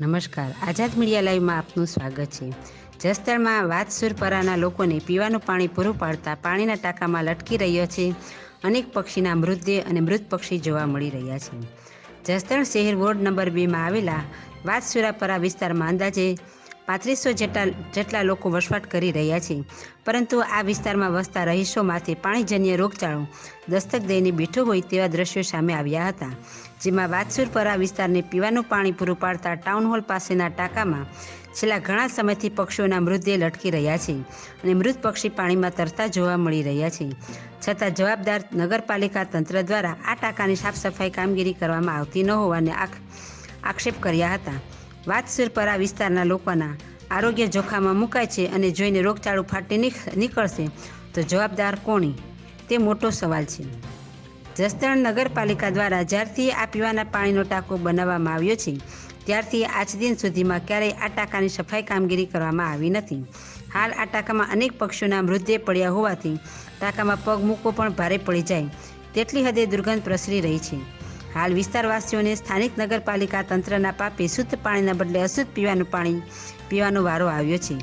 નમસ્કાર. આઝાદ મીડિયા લાઈવમાં આપનું સ્વાગત છે. જસદણમાં વાતસુરપરાના લોકોને પીવાનું પાણી પૂરું પાડતા પાણીના ટાંકામાં લટકી રહ્યો છે. અનેક પક્ષીના મૃતદેહ અને મૃત પક્ષી જોવા મળી રહ્યા છે. જસદણ શહેર વોર્ડ નંબર બેમાં આવેલા વાતસુરાપરા વિસ્તારમાં અંદાજે પાંત્રીસો જેટલા જેટલા લોકો વસવાટ કરી રહ્યા છે. પરંતુ આ વિસ્તારમાં વસતા રહીશોમાંથી પાણીજન્ય રોગચાળો, દસ્તક દઈને બેઠો હોય તેવા દ્રશ્યો સામે આવ્યા હતા. જેમાં વાતસુરપરા વિસ્તારને પીવાનું પાણી પૂરું પાડતા ટાઉન હોલ પાસેના ટાંકામાં છેલ્લા ઘણા સમયથી પક્ષીઓના મૃતદેહ લટકી રહ્યા છે અને મૃત પક્ષી પાણીમાં તરતા જોવા મળી રહ્યા છે. છતાં જવાબદાર નગરપાલિકા તંત્ર દ્વારા આ ટાંકાની સાફ સફાઈ કામગીરી કરવામાં આવતી ન હોવાને આક્ષ- આક્ષેપ કર્યા હતા. વાતસુરપરા વિસ્તારના લોકોના આરોગ્ય જોખમમાં મુકાય છે અને જોઈને રોગચાળો ફાટી નીકળશે, તો જવાબદાર કોણી તે મોટો સવાલ છે. જસદણ નગરપાલિકા દ્વારા જ્યારથી આ પીવાના પાણીનો ટાંકો બનાવવામાં આવ્યો છે, ત્યારથી આજ દિન સુધીમાં ક્યારેય આ ટાંકાની સફાઈ કામગીરી કરવામાં આવી નથી. હાલ આ ટાંકામાં અનેક પક્ષીઓના મૃતદેહ પડ્યા હોવાથી ટાંકામાં પગ મૂકવો પણ ભારે પડી જાય, તેટલી હદે દુર્ગંધ પ્રસરી રહી છે. હાલ વિસ્તારવાસીઓને સ્થાનિક નગરપાલિકા તંત્રના પાપે શુદ્ધ પાણીના બદલે અશુદ્ધ પીવાનું પાણી, પીવાનો વારો આવ્યો છે.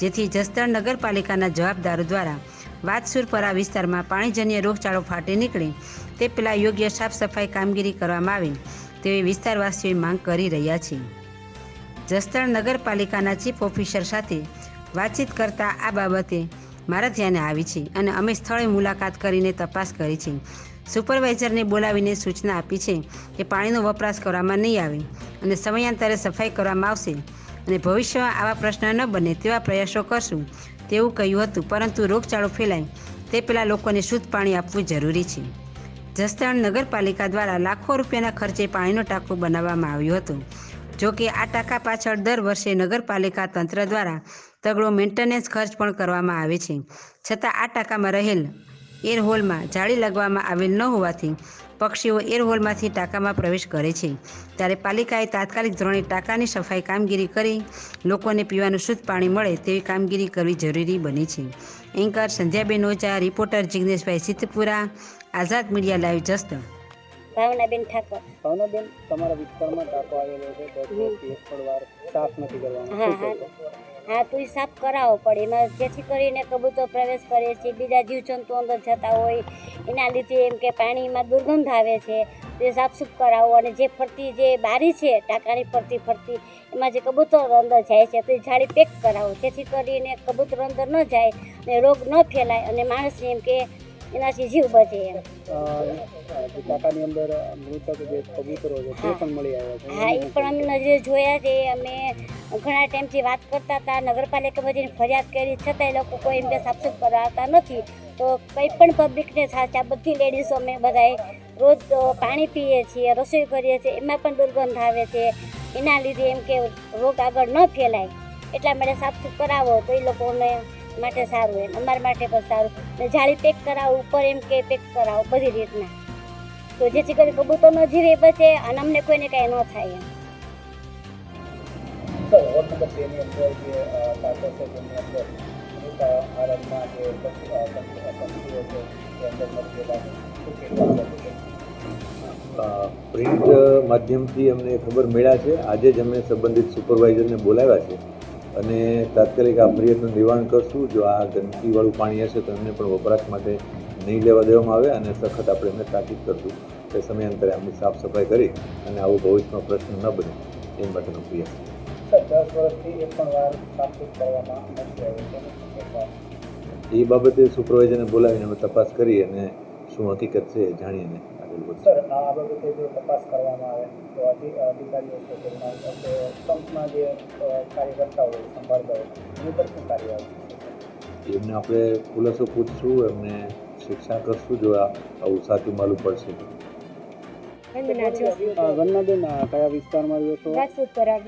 જેથી જસદણ નગરપાલિકાના જવાબદારો દ્વારા વાતસુરપરા વિસ્તારમાં પાણીજન્ય રોગચાળો ફાટી નીકળે તે પહેલાં યોગ્ય સાફ સફાઈ કામગીરી કરવામાં આવે તેવી વિસ્તારવાસીઓએ માંગ કરી રહ્યા છે. જસદણ નગરપાલિકાના ચીફ ઓફિસર સાથે વાતચીત કરતા આ બાબતે મારા ધ્યાને આવી છે અને અમે સ્થળે મુલાકાત કરીને તપાસ કરી છે. સુપરવાઇઝરને બોલાવીને સૂચના આપી છે કે પાણીનો વપરાશ કરવામાં નહીં આવે અને સમયાંતરે સફાઈ કરવામાં આવશે અને ભવિષ્યમાં આવા પ્રશ્ન ન બને તેવા પ્રયાસો કરશું તેવું કહ્યું હતું. પરંતુ રોગચાળો ફેલાય તે પહેલાં લોકોને શુદ્ધ પાણી આપવું જરૂરી છે. જસદણ નગરપાલિકા દ્વારા લાખો રૂપિયાના ખર્ચે પાણીનો ટાંકો બનાવવામાં આવ્યો હતો. જો કે આ ટાંકા પાછળ દર વર્ષે નગરપાલિકા તંત્ર દ્વારા તગડો મેન્ટેનન્સ ખર્ચ પણ કરવામાં આવે છે. છતાં આ ટાંકામાં રહેલ એર હોલમાં જાળી લગાવવામાં આવેલ ન હોવાથી પક્ષીઓ એર હોલમાંથી ટાંકામાં પ્રવેશ કરે છે. ત્યારે પાલિકાએ તાત્કાલિક ધોરણે ટાંકાની સફાઈ કામગીરી કરી લોકોને પીવાનું શુદ્ધ પાણી મળે તેવી કામગીરી કરવી જરૂરી બની છે. Anchor Sandhyaben Ojha, reporter Jigneshbhai Siddhpura, Azad media live Jasdan Bhavnaben Thakor. Bhavnaben તમારા વિસ્તારમાં ટાંકો આવેલો છે તો એક વાર સાફ નથી કરવાનો. હા, હા. હા તો એ સાફ કરાવવો પડે એમાં જેથી કરીને કબૂતર પ્રવેશ કરે છે બીજા જીવજંતુ અંદર જતા હોય એના લીધે એમ કે પાણીમાં દુર્ગંધ આવે છે તે સાફસૂફ કરાવો અને જે ફરતી જે બારી છે ટાંકાની ફરતી ફરતી એમાં જે કબૂતર અંદર જાય છે તો એ જાળી પેક કરાવો જેથી કરીને કબૂતર અંદર ન જાય અને રોગ ન ફેલાય અને માણસને એમ કે એનાથી જીવ બચે એમ. જે અંદર મૃતક જે કબૂતરો છે તે હા. પણ મળી આવ્યા છે. હા એ પણ અમે નજરે જોયા છે. અમે ઘણા ટાઈમથી વાત કરતા હતા. નગરપાલિકામાં જઈને ફરિયાદ કરી. છતાં એ લોકો કોઈ એમને સાફસૂફ કરાવતા નથી. તો કંઈ પણ પબ્લિકને સાચા આ બધી લેડીઝો અમે બધાએ રોજ પાણી પીએ છીએ રસોઈ કરીએ છીએ. એમાં પણ દુર્ગંધ આવે છે. એના લીધે એમ કે રોગ આગળ ન ફેલાય. એટલા માટે સાફસૂફ કરાવો તો એ લોકોને માટે સારું એમ. અમારા માટે પણ સારું. ને જાળી પેક કરાવો ઉપર એમ કે પેક કરાવો બધી રીતના. તો જેથી કરી કબૂતરનો જીવ બચે અને અમને કોઈને કાંઈ ન થાય એમ. પ્રિન્ટ માધ્યમથી અમને ખબર મળ્યા છે. આજે જ અમે સંબંધિત સુપરવાઇઝરને બોલાવ્યા છે. અને તાત્કાલિક આ ફરિયાદનું નિવારણ કરશું. જો આ ગંદકીવાળું પાણી હશે તો એમને પણ વપરાશ માટે નહીં લેવા દેવામાં આવે અને સખત આપણે એમને તાકીદ કરશું કે સમયાંતરે આમની સાફ સફાઈ કરી અને આવો ભવિષ્યમાં પ્રશ્ન ન બને એ માટેનો પ્રયાસ? એ બાબતે સુપરવાઇઝરને બોલાવીને અમે તપાસ કરી અને શું હકીકત છે એ જાણીને સર આ બાબતે જો તપાસ કરવામાં આવે તો અધિકારીઓ છે પંપના જે અ, કાર્યકર્તા હોય સંભાળતા હોય એની પર શું કાર્યવાહી એમને આપણે ખુલાસો પૂછશું એમને શિક્ષા કરશું જો આવું સાચું માલુમ પડશે. વંદનાબેન કયા વિસ્તારમાં રહ્યો છો? રાજપૂત પર અ,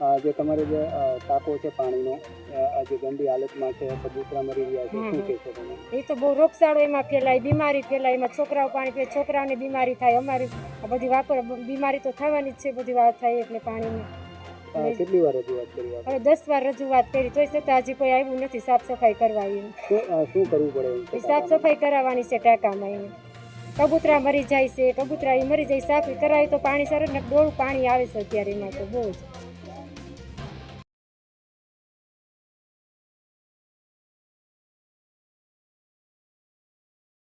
જે તમારે જે ટાંકો છે પાણીનો આ જે ગંદી હાલતમાં છે કબૂતરા મરી રહ્યા છે શું કહેશો તમે? એ તો બહુ રોગચાળો એમાં ફેલાય બીમારી ફેલાય એમાં છોકરાઓ પાણી પીએ છોકરાઓને બીમારી થાય અમારી બધી વાપર બીમારી તો થવાની જ છે બધી વાત થાય એટલે પાણીની. કેટલી વાર રજૂઆત કરી હવે દસ વાર રજૂઆત કરી તોય છતાં હજી કોઈ આવ્યું નથી સાફ સફાઈ કરવા એમ શું કરવું પડે એ સાફ સફાઈ કરાવવાની છે ટાંકામાં એને. કબૂતરા મરી જાય છે કબૂતરા એ મરી જાય સાફ કરાય તો પાણી સરસ ને ડોળું પાણી આવે છે અત્યારે એમાં તો બહુ જ.